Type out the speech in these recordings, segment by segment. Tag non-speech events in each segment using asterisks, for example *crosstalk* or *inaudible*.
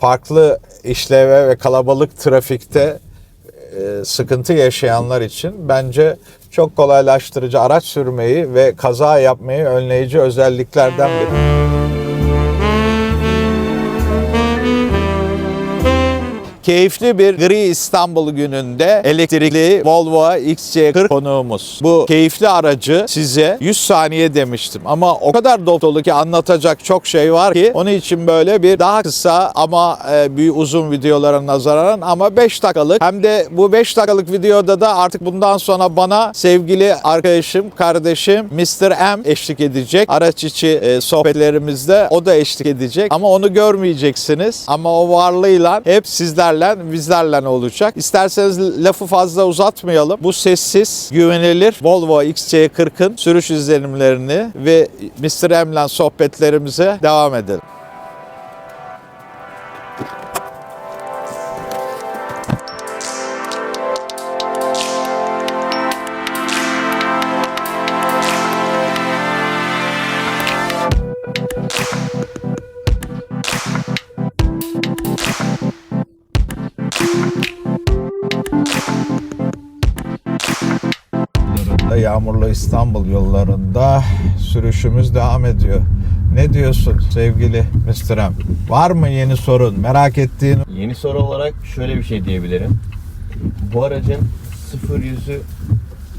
farklı işleve ve kalabalık trafikte e, sıkıntı yaşayanlar için bence çok kolaylaştırıcı araç sürmeyi ve kaza yapmayı önleyici özelliklerden biri. Keyifli bir gri İstanbul gününde elektrikli Volvo XC40 konuğumuz. Bu keyifli aracı size 100 saniye demiştim ama o kadar dolu ki anlatacak çok şey var ki onun için böyle bir daha kısa ama e, bir uzun videolara nazaran ama 5 dakikalık hem de bu 5 dakikalık videoda da artık bundan sonra bana sevgili arkadaşım, kardeşim Mr. M eşlik edecek. Araç içi e, sohbetlerimizde o da eşlik edecek ama onu görmeyeceksiniz. Ama o varlığıyla hep sizlerle, bizlerle olacak. İsterseniz lafı fazla uzatmayalım. Bu sessiz, güvenilir Volvo XC40'ın sürüş izlenimlerini ve Mr. M'le sohbetlerimize devam edelim. Yağmurlu İstanbul yollarında sürüşümüz devam ediyor. Ne diyorsun sevgili Mr. Var mı yeni sorun? Merak ettiğin Yeni soru olarak şöyle bir şey diyebilirim. Bu aracın 0 yüzü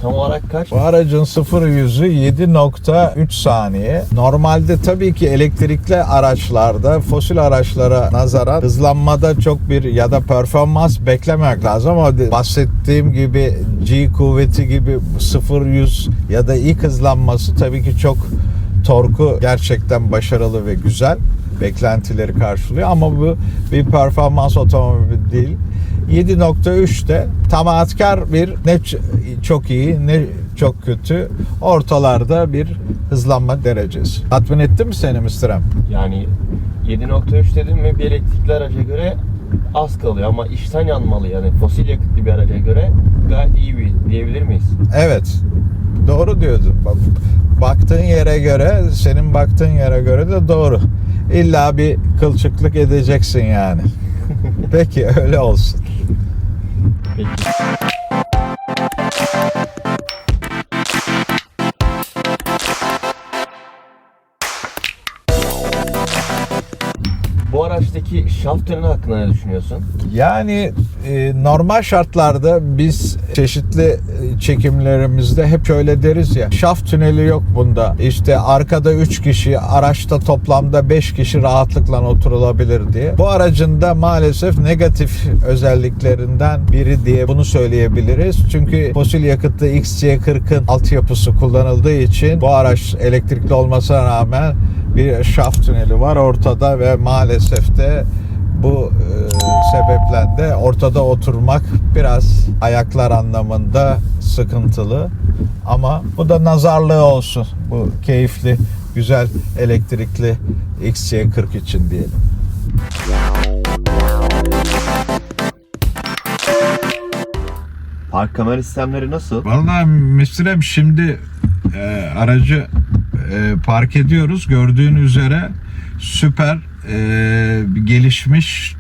tam olarak kaç? Bu aracın 0 yüzü 7.3 saniye. Normalde tabii ki elektrikli araçlarda fosil araçlara nazaran hızlanmada çok bir ya da performans beklemek lazım ama bahsettiğim gibi G kuvveti gibi 0 yüz ya da ilk hızlanması tabii ki çok torku gerçekten başarılı ve güzel beklentileri karşılıyor ama bu bir performans otomobili değil. 7.3 de tamamlatkar bir ne çok iyi ne çok kötü ortalarda bir hızlanma derecesi. Tatmin etti mi seni Mr. M? Yani 7.3 dedim mi bir elektrikli araca göre az kalıyor ama içten yanmalı yani fosil yakıtlı bir araca göre gayet iyi bir diyebilir miyiz? Evet. Doğru diyordun. Bak, baktığın yere göre, senin baktığın yere göre de doğru. İlla bir kılçıklık edeceksin yani. *laughs* Peki öyle olsun. Peki. Araçtaki şaft tüneli hakkında ne düşünüyorsun? Yani e, normal şartlarda biz çeşitli e, çekimlerimizde hep şöyle deriz ya şaft tüneli yok bunda. İşte arkada 3 kişi, araçta toplamda 5 kişi rahatlıkla oturulabilir diye. Bu aracın da maalesef negatif özelliklerinden biri diye bunu söyleyebiliriz. Çünkü fosil yakıtlı XC40'ın altyapısı kullanıldığı için bu araç elektrikli olmasına rağmen bir şaft tüneli var ortada ve maalesef de bu e, sebeple de ortada oturmak biraz ayaklar anlamında sıkıntılı. Ama bu da nazarlığı olsun. Bu keyifli, güzel elektrikli XC40 için diyelim. Park kamera sistemleri nasıl? Vallahi Müslüm şimdi e, aracı e, park ediyoruz. Gördüğün üzere süper e, gelişmiş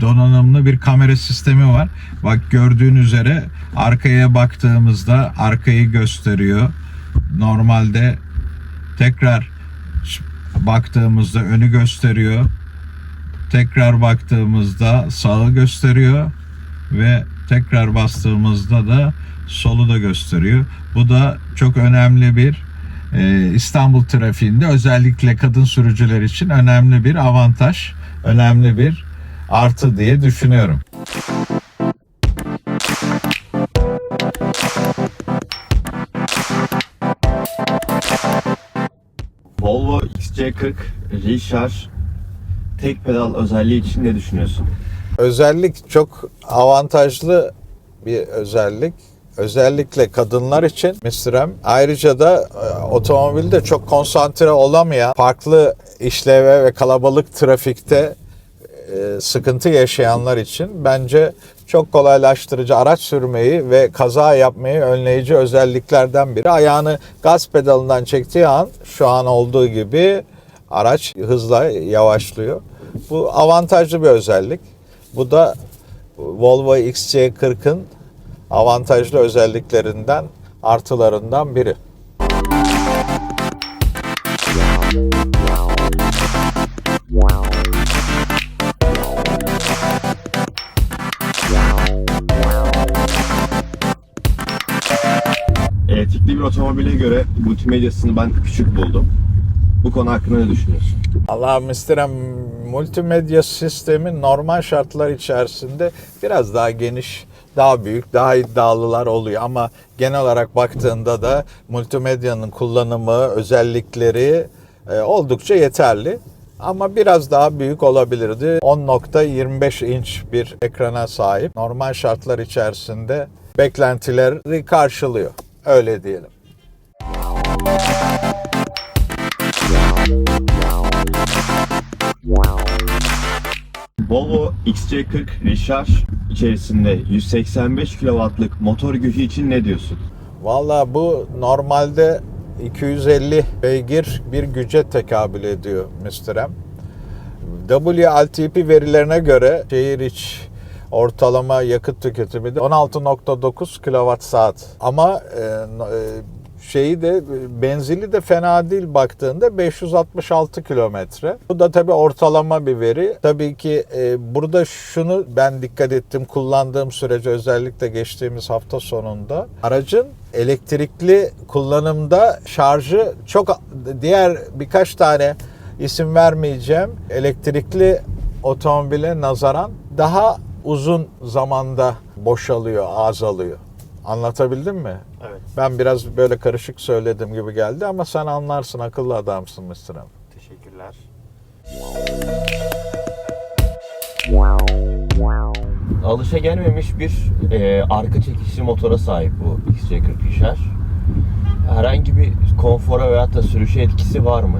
donanımlı bir kamera sistemi var. Bak gördüğün üzere arkaya baktığımızda arkayı gösteriyor. Normalde tekrar baktığımızda önü gösteriyor. Tekrar baktığımızda sağı gösteriyor ve tekrar bastığımızda da solu da gösteriyor. Bu da çok önemli bir e, İstanbul trafiğinde özellikle kadın sürücüler için önemli bir avantaj, önemli bir artı diye düşünüyorum. Volvo XC40 Recharge tek pedal özelliği için ne düşünüyorsun? Özellik çok avantajlı bir özellik. Özellikle kadınlar için Mr. M. Ayrıca da e, otomobilde çok konsantre olamayan, farklı işleve ve kalabalık trafikte e, sıkıntı yaşayanlar için bence çok kolaylaştırıcı araç sürmeyi ve kaza yapmayı önleyici özelliklerden biri. Ayağını gaz pedalından çektiği an şu an olduğu gibi araç hızla yavaşlıyor. Bu avantajlı bir özellik. Bu da Volvo XC40'ın avantajlı özelliklerinden, artılarından biri. Elektrikli bir otomobile göre multimedyasını ben küçük buldum. Bu konu hakkında ne düşünüyorsun? Allah Mr. multimedya sistemi normal şartlar içerisinde biraz daha geniş, daha büyük, daha iddialılar oluyor ama genel olarak baktığında da multimedyanın kullanımı, özellikleri e, oldukça yeterli. Ama biraz daha büyük olabilirdi. 10.25 inç bir ekrana sahip. Normal şartlar içerisinde beklentileri karşılıyor. Öyle diyelim. Volvo XC40 Recharge içerisinde 185 kW'lık motor gücü için ne diyorsun? Valla bu normalde 250 beygir bir güce tekabül ediyor Mr. M. WLTP verilerine göre şehir iç ortalama yakıt tüketimi de 16.9 kWh saat. Ama e, e, şeyi de benzili de fena değil baktığında 566 kilometre. Bu da tabii ortalama bir veri. Tabii ki e, burada şunu ben dikkat ettim kullandığım sürece özellikle geçtiğimiz hafta sonunda aracın elektrikli kullanımda şarjı çok diğer birkaç tane isim vermeyeceğim elektrikli otomobile nazaran daha uzun zamanda boşalıyor, azalıyor. Anlatabildim mi? Evet. Ben biraz böyle karışık söyledim gibi geldi ama sen anlarsın, akıllı adamsın Mr. M. Teşekkürler. Alışa gelmemiş bir e, arka çekişli motora sahip bu XC40 Recharge. Herhangi bir konfora veyahut da sürüşe etkisi var mı?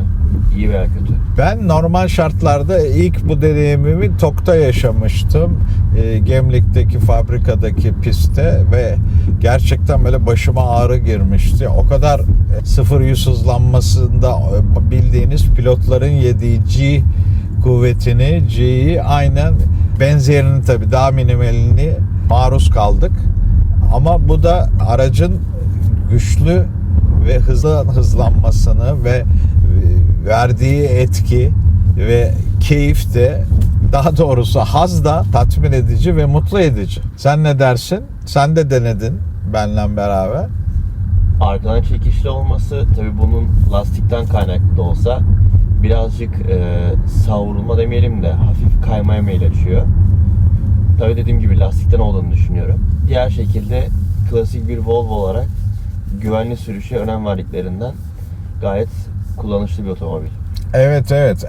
İyi veya kötü. Ben normal şartlarda ilk bu deneyimimi Tok'ta yaşamıştım. E, Gemlik'teki fabrikadaki pistte ve gerçekten böyle başıma ağrı girmişti. O kadar e, sıfır yüz hızlanmasında e, bildiğiniz pilotların yediği G kuvvetini, G'yi aynen benzerini tabii daha minimalini maruz kaldık. Ama bu da aracın güçlü ve hızlı hızlanmasını ve e, verdiği etki ve keyif de daha doğrusu haz da tatmin edici ve mutlu edici. Sen ne dersin? Sen de denedin benle beraber. Arkadan çekişli olması tabi bunun lastikten kaynaklı da olsa birazcık e, savrulma demeyelim de hafif kaymaya meyil açıyor. Tabi dediğim gibi lastikten olduğunu düşünüyorum. Diğer şekilde klasik bir Volvo olarak güvenli sürüşe önem verdiklerinden gayet kullanışlı bir otomobil. Evet evet.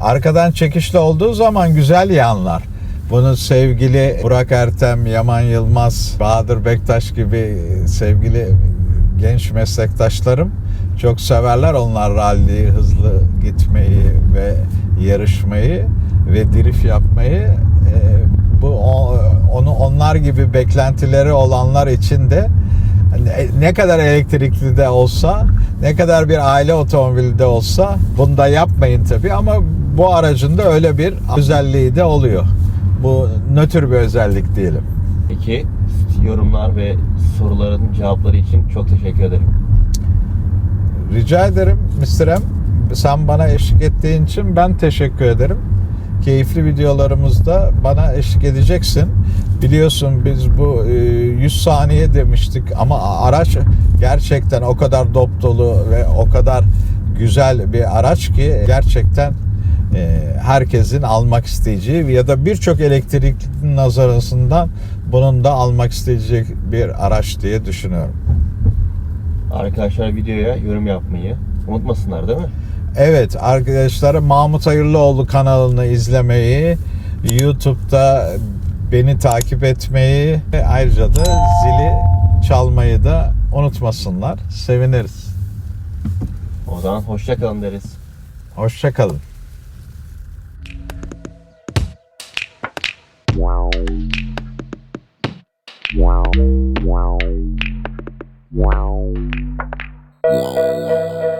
Arkadan çekişli olduğu zaman güzel yanlar. Bunu sevgili Burak Ertem, Yaman Yılmaz, Bahadır Bektaş gibi sevgili genç meslektaşlarım çok severler. Onlar ralliyi, hızlı gitmeyi ve yarışmayı ve drift yapmayı. E, bu onu onlar gibi beklentileri olanlar için de ne kadar elektrikli de olsa, ne kadar bir aile otomobili de olsa bunu da yapmayın tabii ama bu aracın da öyle bir özelliği de oluyor. Bu nötr bir özellik diyelim. Peki yorumlar ve soruların cevapları için çok teşekkür ederim. Rica ederim Mr. M. Sen bana eşlik ettiğin için ben teşekkür ederim. Keyifli videolarımızda bana eşlik edeceksin. Biliyorsun biz bu 100 saniye demiştik ama araç gerçekten o kadar dop dolu ve o kadar güzel bir araç ki gerçekten herkesin almak isteyeceği ya da birçok elektrik nazarasından bunun da almak isteyecek bir araç diye düşünüyorum. Arkadaşlar videoya yorum yapmayı unutmasınlar değil mi? Evet arkadaşlar Mahmut Hayırlıoğlu kanalını izlemeyi, YouTube'da beni takip etmeyi ve ayrıca da zili çalmayı da unutmasınlar. Seviniriz. O zaman hoşça kalın deriz. Hoşça kalın. Wow. Wow. Wow. Wow. Wow.